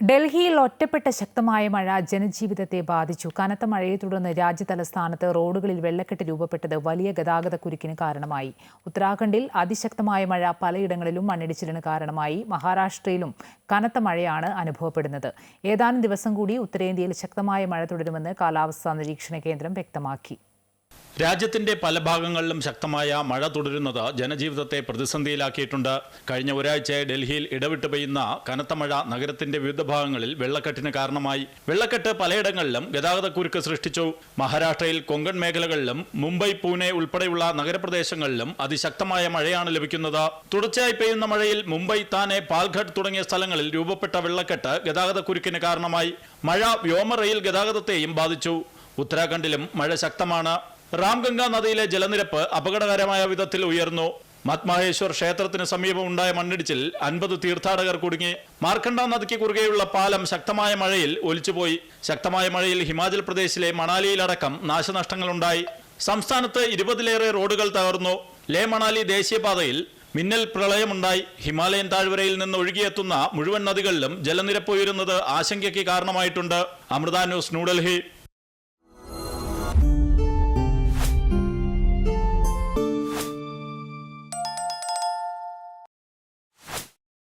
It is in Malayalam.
ഡൽഹിയിൽ ഒറ്റപ്പെട്ട ശക്തമായ മഴ ജനജീവിതത്തെ ബാധിച്ചു. കനത്ത മഴയെ തുടർന്ന് രാജ്യതലസ്ഥാനത്ത് റോഡുകളിൽ വെള്ളക്കെട്ട് രൂപപ്പെട്ടത് വലിയ ഗതാഗത കുരുക്കിന് കാരണമായി. ഉത്തരാഖണ്ഡിൽ അതിശക്തമായ മഴ പലയിടങ്ങളിലും മണ്ണിടിച്ചിലിന് കാരണമായി. മഹാരാഷ്ട്രയിലും കനത്ത മഴയാണ് അനുഭവപ്പെടുന്നത്. ഏതാനും ദിവസം കൂടി ഉത്തരേന്ത്യയിൽ ശക്തമായ മഴ തുടരുമെന്ന് കാലാവസ്ഥാ നിരീക്ഷണ കേന്ദ്രം വ്യക്തമാക്കി. രാജ്യത്തിന്റെ പല ഭാഗങ്ങളിലും ശക്തമായ മഴ തുടരുന്നത് ജനജീവിതത്തെ പ്രതിസന്ധിയിലാക്കിയിട്ടുണ്ട്. കഴിഞ്ഞ ഒരാഴ്ചയായി ഡൽഹിയിൽ ഇടവിട്ട് പെയ്യുന്ന കനത്ത മഴ നഗരത്തിന്റെ വിവിധ ഭാഗങ്ങളിൽ വെള്ളക്കെട്ടിന് കാരണമായി. വെള്ളക്കെട്ട് പലയിടങ്ങളിലും ഗതാഗതക്കുരുക്ക് സൃഷ്ടിച്ചു. മഹാരാഷ്ട്രയിൽ കൊങ്കൺ മേഖലകളിലും മുംബൈ പൂനെ ഉൾപ്പെടെയുള്ള നഗരപ്രദേശങ്ങളിലും അതിശക്തമായ മഴയാണ് ലഭിക്കുന്നത്. തുടർച്ചയായി പെയ്യുന്ന മഴയിൽ മുംബൈ താനെ പാൽഘട്ട് തുടങ്ങിയ സ്ഥലങ്ങളിൽ രൂപപ്പെട്ട വെള്ളക്കെട്ട് ഗതാഗതക്കുരുക്കിന് കാരണമായി. മഴ വ്യോമ റെയിൽ ഗതാഗതത്തെയും ബാധിച്ചു. ഉത്തരാഖണ്ഡിലും മഴ ശക്തമാണ്. റാംഗംഗ നദിയിലെ ജലനിരപ്പ് അപകടകരമായ വിധത്തിൽ ഉയർന്നു. മത്മഹേശ്വർ ക്ഷേത്രത്തിന് സമീപം ഉണ്ടായ മണ്ണിടിച്ചിൽ അൻപത് തീർത്ഥാടകർ കുടുങ്ങി. മാർക്കണ്ട നദിക്ക് കുറുകെയുള്ള പാലം ശക്തമായ മഴയിൽ ഒലിച്ചുപോയി. ശക്തമായ മഴയിൽ ഹിമാചൽ പ്രദേശിലെ മണാലിയിലടക്കം നാശനഷ്ടങ്ങളുണ്ടായി. സംസ്ഥാനത്ത് ഇരുപതിലേറെ റോഡുകൾ തകർന്നു. ലേ മണാലി ദേശീയപാതയിൽ മിന്നൽ പ്രളയമുണ്ടായി. ഹിമാലയൻ താഴ്വരയിൽ നിന്ന് ഒഴുകിയെത്തുന്ന മുഴുവൻ നദികളിലും ജലനിരപ്പ് ഉയരുന്നത് ആശങ്കയ്ക്ക് കാരണമായിട്ടുണ്ട്. അമൃത ന്യൂസ് ന്യൂഡൽഹി.